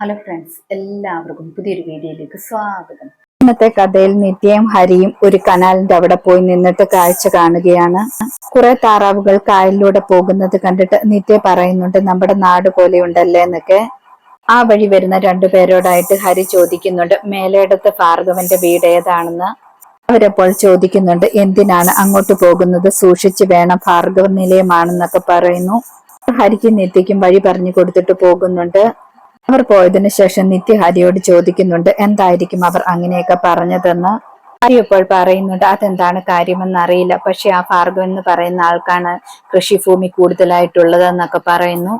Hello friends എല്ലാവർക്കും പുതിയൊരു വീഡിയോയിലേക്ക് സ്വാഗതം. ഇന്നത്തെ കഥയിൽ നിത്യയും ഹരിയും ഒരു കനാലിന്റെ അവിടെ പോയി നിന്നിട്ട് കാഴ്ച കാണുകയാണ്. കുറെ താറാവുകൾ കായലിലൂടെ പോകുന്നത് കണ്ടിട്ട് നിത്യ പറയുന്നുണ്ട് നമ്മുടെ നാട് പോലെ ഉണ്ടല്ലേ എന്നൊക്കെ. ആ വഴി വരുന്ന രണ്ടുപേരോടായിട്ട് ഹരി ചോദിക്കുന്നുണ്ട് മേലയിടത്ത് ഭാർഗവന്റെ വീട് ഏതാണെന്ന്? അവരപ്പോൾ ചോദിക്കുന്നുണ്ട് എന്തിനാണ് അങ്ങോട്ട് പോകുന്നത്? സൂക്ഷിച്ചു വേണം ഭാർഗവ നിലയമാണെന്നൊക്കെ പറയുന്നു. ഹരിക്കും നിത്യക്കും വഴി പറഞ്ഞു കൊടുത്തിട്ട് പോകുന്നുണ്ട്. അവർ പോയതിനു ശേഷം നിത്യ ഹരിയോട് ചോദിക്കുന്നുണ്ട് എന്തായിരിക്കും അവർ അങ്ങനെയൊക്കെ പറഞ്ഞതെന്ന്? ഹരി ഇപ്പോൾ പറയുന്നുണ്ട് അതെന്താണ് കാര്യമെന്ന് അറിയില്ല പക്ഷെ ആ ഭാർഗവൻ എന്ന് പറയുന്ന ആൾക്കാണ് കൃഷിഭൂമി കൂടുതലായിട്ടുള്ളതെന്നൊക്കെ പറയുന്നു.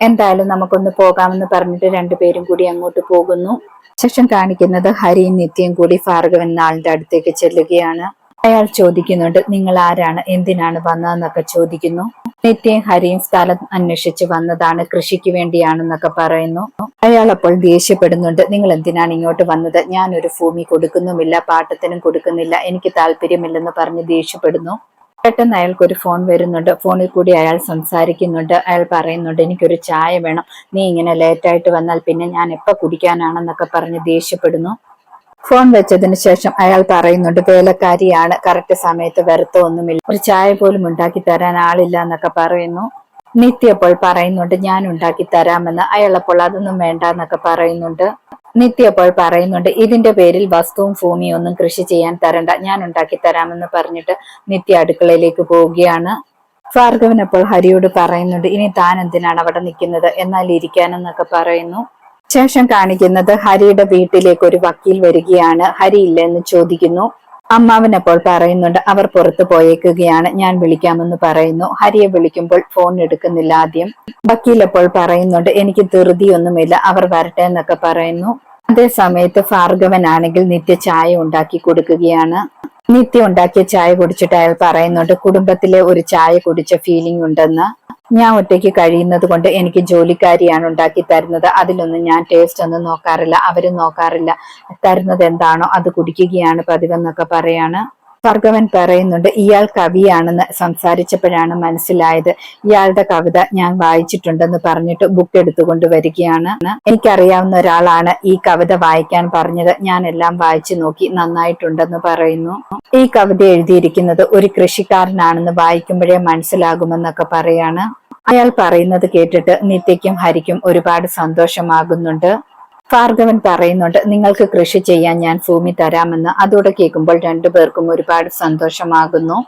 എന്തായാലും നമുക്കൊന്ന് പോകാമെന്ന് പറഞ്ഞിട്ട് രണ്ടുപേരും കൂടി അങ്ങോട്ട് പോകുന്നു. ശേഷം കാണിക്കുന്നത് ഹരിയും നിത്യയും കൂടി ഭാർഗവൻ എന്ന ആളുടെ അടുത്തേക്ക് ചെല്ലുകയാണ്. അയാൾ ചോദിക്കുന്നുണ്ട് നിങ്ങൾ ആരാണ്? എന്തിനാണ് വന്നതെന്നൊക്കെ ചോദിക്കുന്നു. നിത്യം ഹരിയും സ്ഥലം അന്വേഷിച്ച് വന്നതാണ് കൃഷിക്ക് വേണ്ടിയാണെന്നൊക്കെ പറയുന്നു. അയാൾ അപ്പോൾ ദേഷ്യപ്പെടുന്നുണ്ട് നിങ്ങൾ എന്തിനാണ് ഇങ്ങോട്ട് വന്നത്? ഞാൻ ഒരു ഭൂമി കൊടുക്കുന്നുമില്ല പാട്ടത്തിനും കൊടുക്കുന്നില്ല എനിക്ക് താല്പര്യമില്ലെന്ന് പറഞ്ഞ് ദേഷ്യപ്പെടുന്നു. പെട്ടെന്ന് അയാൾക്ക് ഒരു ഫോൺ വരുന്നുണ്ട് ഫോണിൽ കൂടി അയാൾ സംസാരിക്കുന്നുണ്ട് അയാൾ പറയുന്നുണ്ട് എനിക്കൊരു ചായ വേണം. നീ ഇങ്ങനെ ലേറ്റായിട്ട് വന്നാൽ പിന്നെ ഞാൻ എപ്പോ കുടിക്കാനാണെന്നൊക്കെ പറഞ്ഞ് ദേഷ്യപ്പെടുന്നു. ഫോൺ വെച്ചതിന് ശേഷം അയാൾ പറയുന്നുണ്ട് വേലക്കാരിയാണ് കറക്റ്റ് സമയത്ത് വരത്തൊന്നുമില്ല. ഒരു ചായ പോലും ഉണ്ടാക്കി തരാൻ ആളില്ല എന്നൊക്കെ പറയുന്നു. നിത്യ അപ്പോൾ പറയുന്നുണ്ട് ഞാൻ ഉണ്ടാക്കി തരാമെന്ന്. അയാൾ അപ്പോൾ അതൊന്നും വേണ്ട എന്നൊക്കെ പറയുന്നുണ്ട്. നിത്യ അപ്പോൾ പറയുന്നുണ്ട് ഇതിന്റെ പേരിൽ വസ്തുവും ഭൂമിയും ഒന്നും കൃഷി ചെയ്യാൻ തരണ്ട. ഞാൻ ഉണ്ടാക്കി തരാമെന്ന് പറഞ്ഞിട്ട് നിത്യ അടുക്കളയിലേക്ക് പോവുകയാണ്. ഭാർഗവൻ അപ്പോൾ ഹരിയോട് പറയുന്നുണ്ട് ഇനി താൻ എന്തിനാണ് അവിടെ നിൽക്കുന്നത്? എന്നാൽ ഇരിക്കാനെന്നൊക്കെ പറയുന്നു. ശേഷം കാണിക്കുന്നത് ഹരിയുടെ വീട്ടിലേക്ക് ഒരു വക്കീൽ വരികയാണ്. ഹരി ഇല്ലെന്ന് ചോദിക്കുന്നു. അമ്മാവൻ അപ്പോൾ പറയുന്നുണ്ട് അവർ പുറത്തു പോയേക്കുകയാണ്. ഞാൻ വിളിക്കാമെന്ന് പറയുന്നു. ഹരിയെ വിളിക്കുമ്പോൾ ഫോൺ എടുക്കുന്നില്ല ആദ്യം. വക്കീൽ അപ്പോൾ പറയുന്നുണ്ട് എനിക്ക് ധൃതിയൊന്നുമില്ല. അവർ വരട്ടെ എന്നൊക്കെ പറയുന്നു. അതേ സമയത്ത് ഭാർഗവനാണെങ്കിൽ നിത്യ ചായ ഉണ്ടാക്കി കൊടുക്കുകയാണ്. നിത്യ ഉണ്ടാക്കിയ ചായ കുടിച്ചിട്ട് അയാൾ പറയുന്നുണ്ട് കുടുംബത്തിലെ ഒരു ചായ കുടിച്ച ഫീലിംഗ് ഉണ്ടെന്ന്. ഞാൻ ഒറ്റയ്ക്ക് കഴിയുന്നത് കൊണ്ട് എനിക്ക് ജോലിക്കാരിയാണ് ഉണ്ടാക്കി തരുന്നത്. അതിലൊന്നും ഞാൻ ടേസ്റ്റ് ഒന്നും നോക്കാറില്ല. അവരും നോക്കാറില്ല. തരുന്നത് എന്താണോ അത് കുടിക്കുകയാണ് പതിവെന്നൊക്കെ പറയാണ്. ഭാർഗവൻ പറയുന്നുണ്ട് ഇയാൾ കവിയാണെന്ന് സംസാരിച്ചപ്പോഴാണ് മനസ്സിലായത്. ഇയാളുടെ കവിത ഞാൻ വായിച്ചിട്ടുണ്ടെന്ന് പറഞ്ഞിട്ട് ബുക്ക് എടുത്തുകൊണ്ട് വരികയാണ്. എനിക്കറിയാവുന്ന ഒരാളാണ് ഈ കവിത വായിക്കാൻ പറഞ്ഞത്. ഞാൻ എല്ലാം വായിച്ചു നോക്കി നന്നായിട്ടുണ്ടെന്ന് പറയുന്നു. ഈ കവിത എഴുതിയിരിക്കുന്നത് ഒരു കൃഷിക്കാരനാണെന്ന് വായിക്കുമ്പോഴേ മനസ്സിലാകുമെന്നൊക്കെ പറയാണ്. അയാൾ പറയുന്നത് കേട്ടിട്ട് നിത്യയ്ക്കും ഹരിക്കും ഒരുപാട് സന്തോഷമാകുന്നുണ്ട്. ഭാർഗവൻ പറയുന്നുണ്ട് നിങ്ങൾക്ക് കൃഷി ചെയ്യാൻ ഞാൻ ഭൂമി തരാമെന്ന്. അതോടെ കേൾക്കുമ്പോൾ രണ്ടുപേർക്കും ഒരുപാട് സന്തോഷമാകുന്നു.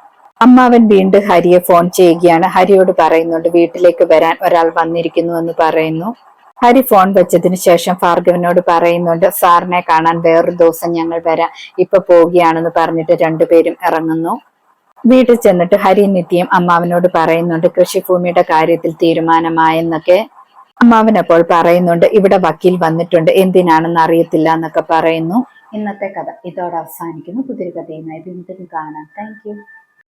അമ്മാവൻ വീണ്ടും ഹരിയെ ഫോൺ ചെയ്യുകയാണ്. ഹരിയോട് പറയുന്നുണ്ട് വീട്ടിലേക്ക് വരാൻ ഒരാൾ വന്നിരിക്കുന്നു എന്ന് പറയുന്നു. ഹരി ഫോൺ വെച്ചതിന് ശേഷം ഭാർഗവനോട് പറയുന്നുണ്ട് സാറിനെ കാണാൻ വേറൊരു ദിവസം ഞങ്ങൾ വരാം. ഇപ്പൊ പോവുകയാണെന്ന് പറഞ്ഞിട്ട് രണ്ടുപേരും ഇറങ്ങുന്നു. വീട്ടിൽ ചെന്നിട്ട് ഹരി നിത്യം അമ്മാവനോട് പറയുന്നുണ്ട് കൃഷിഭൂമിയുടെ കാര്യത്തിൽ തീരുമാനമായെന്നൊക്കെ. അമ്മാവൻ അപ്പോൾ പറയുന്നുണ്ട് ഇവിടെ വക്കീൽ വന്നിട്ടുണ്ട് എന്തിനാണെന്ന് അറിയത്തില്ല എന്നൊക്കെ പറയുന്നു. ഇന്നത്തെ കഥ ഇതോടെ അവസാനിക്കുന്നു. പുതിയൊരു കഥയുമായി വീണ്ടും കാണാം. താങ്ക്